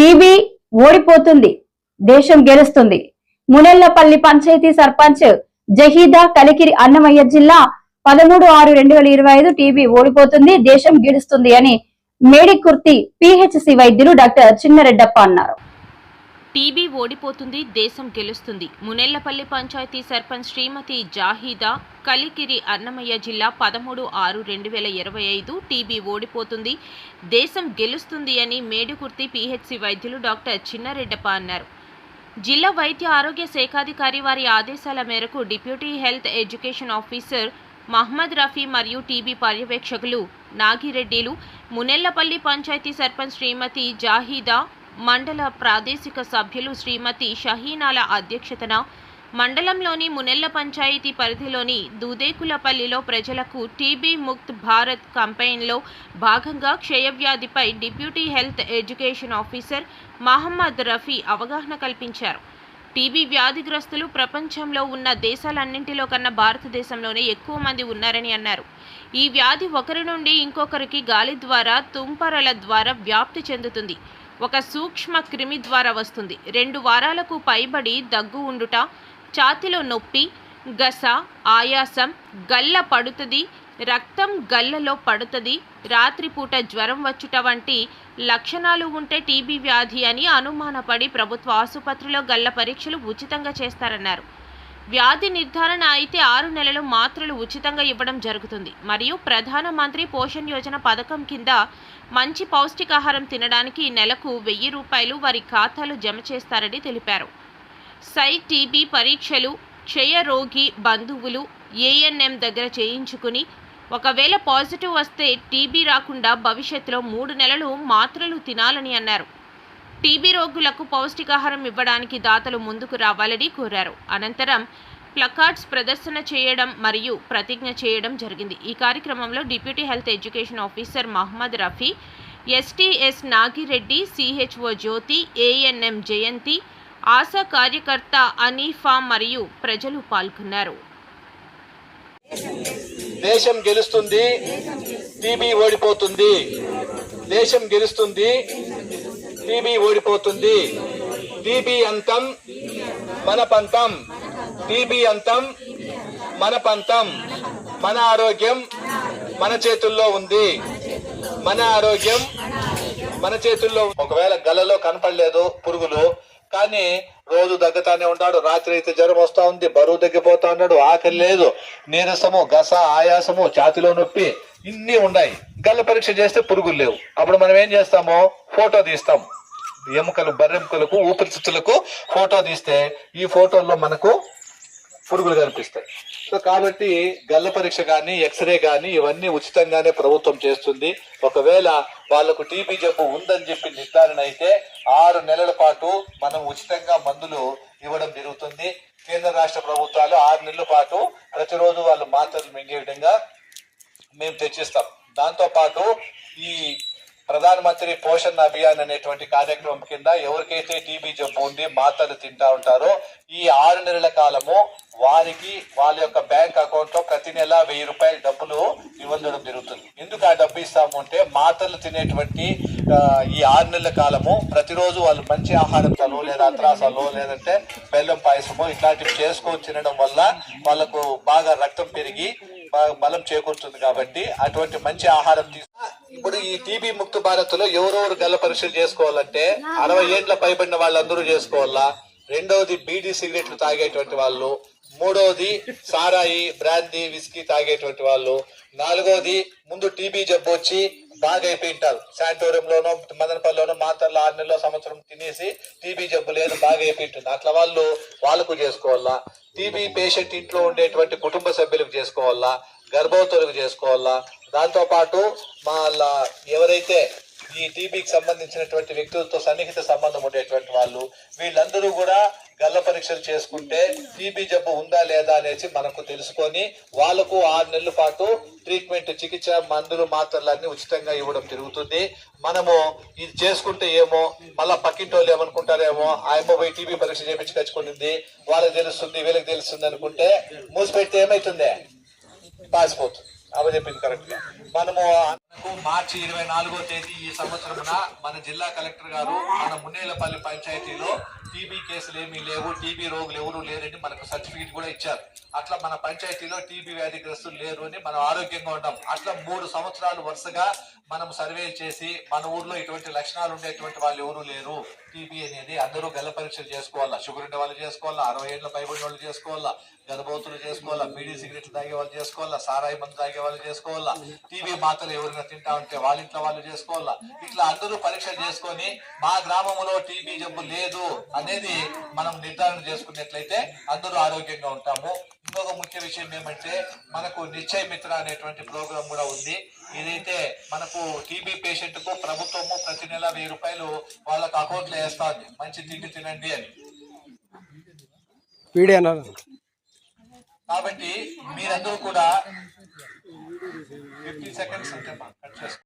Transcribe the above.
TB ఓడిపోతుంది దేశం గెలుస్తుంది. మునెల్లపల్లి పంచాయతీ సర్పంచ్ జహీదా కలికిరి అన్నమయ్య జిల్లా పదమూడు ఆరు రెండు వేల ఇరవై ఐదు టీబీ ఓడిపోతుంది దేశం గెలుస్తుంది అని మేడికుర్తి పిహెచ్సి వైద్యులు డాక్టర్ చిన్నరెడ్డప్ప అన్నారు. టీబీ ఓడిపోతుంది దేశం గెలుస్తుంది. మునెల్లపల్లి పంచాయతీ సర్పంచ్ శ్రీమతి జాహీదా కలికిరి అన్నమయ్య జిల్లా పదమూడు ఆరు రెండు వేల ఇరవై ఐదు టీబీ ఓడిపోతుంది దేశం గెలుస్తుంది అని మేడుకుర్తి పీహెచ్సి వైద్యులు డాక్టర్ చిన్నారెడ్డప్ప అన్నారు. జిల్లా వైద్య ఆరోగ్య శాఖాధికారి వారి ఆదేశాల మేరకు deputy health education officer Mohammed Rafi మరియు టీబీ పర్యవేక్షకులు నాగిరెడ్డిలు మునెల్లపల్లి పంచాయతీ సర్పంచ్ శ్రీమతి జాహీదా మండల ప్రాదేశిక సభ్యులు శ్రీమతి షహీనాల అధ్యక్షతన మండలంలోని మునెల్ల పంచాయతీ పరిధిలోని దూదేకులపల్లిలో ప్రజలకు టీబీ ముక్త్ భారత్ కంపెయిన్లో భాగంగా క్షయవ్యాధిపై deputy health education officer Mohammed Rafi అవగాహన కల్పించారు. టీబీ వ్యాధిగ్రస్తులు ప్రపంచంలో ఉన్న దేశాలన్నింటిలో కన్నా భారతదేశంలోనే ఎక్కువ మంది ఉన్నారని అన్నారు. ఈ వ్యాధి ఒకరి నుండి ఇంకొకరికి గాలి ద్వారా తుంపరల ద్వారా వ్యాప్తి చెందుతుంది. ఒక సూక్ష్మ క్రిమి ద్వారా వస్తుంది. రెండు వారాలకు పైబడి దగ్గు ఉండుట ఛాతిలో నొప్పి గస ఆయాసం గల్ల పడుతుంది రక్తం గల్లలో పడుతుంది రాత్రిపూట జ్వరం వచ్చుట వంటి లక్షణాలు ఉంటే టీబీ వ్యాధి అని అనుమానపడి ప్రభుత్వ ఆసుపత్రిలో గల్ల పరీక్షలు ఉచితంగా చేస్తారన్నారు. వ్యాధి నిర్ధారణ అయితే ఆరు నెలలు మాత్రలు ఉచితంగా ఇవ్వడం జరుగుతుంది. మరియు ప్రధానమంత్రి పోషణ్ యోజన పథకం కింద మంచి పౌష్టికాహారం తినడానికి నెలకు వెయ్యి రూపాయలు వారి ఖాతాలు జమ చేస్తారని తెలిపారు. సై టీబీ పరీక్షలు క్షయ రోగి బంధువులు ఏఎన్ఎం దగ్గర చేయించుకుని ఒకవేళ పాజిటివ్ వస్తే టీబీ రాకుండా భవిష్యత్తులో మూడు నెలలు మాత్రలు తినాలని అన్నారు. టీబీ రోగులకు పౌష్టికాహారం ఇవ్వడానికి దాతలు ముందుకు రావాలని కోరారు. అనంతరం ప్లకార్డ్స్ ప్రదర్శన చేయడం మరియు ప్రతిజ్ఞ చేయడం జరిగింది. ఈ కార్యక్రమంలో deputy health education officer Mohammed Rafi STS Nagireddy CHO Jyothi ANM Jayanthi Asha కార్యకర్త అనీఫా మరియు ప్రజలు పాల్గొన్నారు. దేశం గెలుస్తుంది టీబీ ఓడిపోతుంది. దేశం గెలుస్తుంది టీబీ ఓడిపోతుంది టీబీ అంతం మన పంతం టీబీ అంతం మన పంతం మన ఆరోగ్యం మన చేతుల్లో ఉంది. మన ఆరోగ్యం మన చేతుల్లో ఒకవేళ గలలో కనపడలేదు పురుగులు కానీ రోజు దగ్గతానే ఉంటాడు. రాత్రి అయితే జ్వరం వస్తా ఉంది. బరువు తగ్గిపోతా ఉన్నాడు. ఆకలి లేదు. నీరసము గస ఆయాసము ఛాతిలో నొప్పి ఇన్ని ఉన్నాయి. గల్ల పరీక్ష చేస్తే పురుగులు లేవు. అప్పుడు మనం ఏం చేస్తాము? ఫోటో తీస్తాం. ఎముకలు బర్రెముకలకు ఊపిరితిత్తులకు ఫోటో తీస్తే ఈ ఫోటోల్లో మనకు పురుగులు కనిపిస్తాయి. సో కాబట్టి గల్ల పరీక్ష కానీ ఎక్స్రే కానీ ఇవన్నీ ఉచితంగానే ప్రభుత్వం చేస్తుంది. ఒకవేళ వాళ్ళకు టీబీ జబ్బు ఉందని చెప్పి నిర్ధారణ అయితే ఆరు నెలల పాటు మనం ఉచితంగా మందులు ఇవ్వడం జరుగుతుంది. కేంద్ర రాష్ట్ర ప్రభుత్వాలు ఆరు నెలల పాటు ప్రతిరోజు వాళ్ళు మాత్రలు మింగే విధంగా మేము తెచ్చిస్తాం. దాంతోపాటు ఈ ప్రధాన మంత్రి పోషణ్ అభియాన్ అనేటువంటి కార్యక్రమం కింద ఎవరికైతే టీబీ జబ్బు ఉంది మాతలు తింటా ఉంటారో ఈ ఆరు నెలల కాలము వారికి వాళ్ళ యొక్క బ్యాంక్ అకౌంట్లో ప్రతి నెల వెయ్యి రూపాయల డబ్బులు ఇవ్వడం జరుగుతుంది. ఎందుకు ఆ డబ్బు ఇస్తాము అంటే మాతలు తినేటువంటి ఈ ఆరు నెలల కాలము ప్రతిరోజు వాళ్ళు మంచి ఆహారం చలో లేదా అత్రాసలో లేదంటే బెల్లం పాయసము ఇట్లాంటివి చేసుకొని తినడం వల్ల వాళ్ళకు బాగా రక్తం పెరిగి బాగా బలం చేకూరుతుంది కాబట్టి అటువంటి మంచి ఆహారం తీసుకు ఇప్పుడు ఈ టీబీ ముక్త భారత్లో ఎవరెవరు గల్ల పరీక్షలు చేసుకోవాలంటే అరవై ఏండ్ల పైబడిన వాళ్ళందరూ చేసుకోవాలా? రెండవది బీడీ సిగరెట్లు తాగేటువంటి వాళ్ళు మూడవది సారాయి బ్రాందీ విస్కీ తాగేటువంటి వాళ్ళు నాలుగవది ముందు టీబీ జబ్బు వచ్చి బాగా అయిపోయింటారు శాంటోరియంలోనో మదనపల్లిలోనో మాతర్లో ఆరు నెలలో సంవత్సరం తినేసి టీబీ జబ్బు లేదు బాగా అయిపోయింటుంది అట్లా వాళ్ళు వాళ్ళకు చేసుకోవాలా? టీబీ పేషెంట్ ఇంట్లో ఉండేటువంటి కుటుంబ సభ్యులకు చేసుకోవాలా? గర్భవతులకు చేసుకోవాలా? దాంతో పాటు ఎవరైతే ఈ టీబీకి సంబంధించినటువంటి వ్యక్తులతో సన్నిహిత సంబంధం ఉండేటువంటి వాళ్ళు వీళ్ళందరూ కూడా గల్ల పరీక్షలు చేసుకుంటే టీబీ జబ్బు ఉందా లేదా అనేసి మనకు తెలుసుకొని వాళ్ళకు ఆరు నెలల పాటు ట్రీట్మెంట్ చికిత్స మందులు మాత్రలన్నీ ఉచితంగా ఇవ్వడం జరుగుతుంది. మనము ఇది చేసుకుంటే ఏమో మళ్ళా పక్కింటి వాళ్ళు ఏమనుకుంటారేమో ఆయమ్మ పోయి టీబీ పరీక్ష చేపించి కచ్చుకుంటుంది వాళ్ళకి తెలుస్తుంది వీళ్ళకి తెలుస్తుంది అనుకుంటే మూసిపెడితే ఏమైతుంది? పాసిపోతుంది. చెప్పింది కరెక్ట్గా మనము మార్చి ఇరవై నాలుగో తేదీ ఈ సంవత్సరమున మన జిల్లా కలెక్టర్ గారు మన మున్నేలపల్లి పంచాయతీలో టీబీ కేసులు ఏమీ లేవు టీబీ రోగులు ఎవరు లేరని మనకు సర్టిఫికేట్ కూడా ఇచ్చారు. అట్లా మన పంచాయతీలో టీబీ వ్యాధిగ్రస్తులు లేరు అని మనం ఆరోగ్యంగా ఉన్నాం అట్లా మూడు సంవత్సరాలు వరుసగా మనం సర్వేలు చేసి మన ఊర్లో ఇటువంటి లక్షణాలు ఉండేటువంటి వాళ్ళు ఎవరు లేరు. టీబీ అనేది అందరూ గల పరీక్షలు చేసుకోవాలా. షుగర్ ఉండే వాళ్ళు చేసుకోవాలా. అరవై ఏళ్ళ పైబడిన వాళ్ళు చేసుకోవాలా. గర్భవతులు చేసుకోవాలా. బీడీ సిగరెట్లు తాగే వాళ్ళు చేసుకోవాలా. సారాయి మందు తాగే వాళ్ళు చేసుకోవాలా. టీబీ మాత్రలు ఎవరైనా తింటా ఉంటే వాళ్ళ ఇంట్లో వాళ్ళు చేసుకోవాలా. ఇట్లా అందరూ పరీక్షలు చేసుకొని మా గ్రామంలో టీబీ జబ్బు లేదు. అనేది మనం నిర్ధారణ చేసుకున్నట్లయితే అందరూ ఆరోగ్యంగా ఉంటాము. ఇంకొక ముఖ్య విషయం ఏమంటే మనకు నిశ్చయ మిత్ర అనేటువంటి ప్రోగ్రాం కూడా ఉంది. ఇదైతే మనకు టీబీ పేషెంట్కు ప్రభుత్వము ప్రతి నెల వెయ్యి రూపాయలు వాళ్ళకు అకౌంట్లో వేస్తుంది. మంచి తిండి తినండి అని. కాబట్టి మీరందరూ కూడా ఫిఫ్టీ సెకండ్స్ అంటే కట్ చేసుకో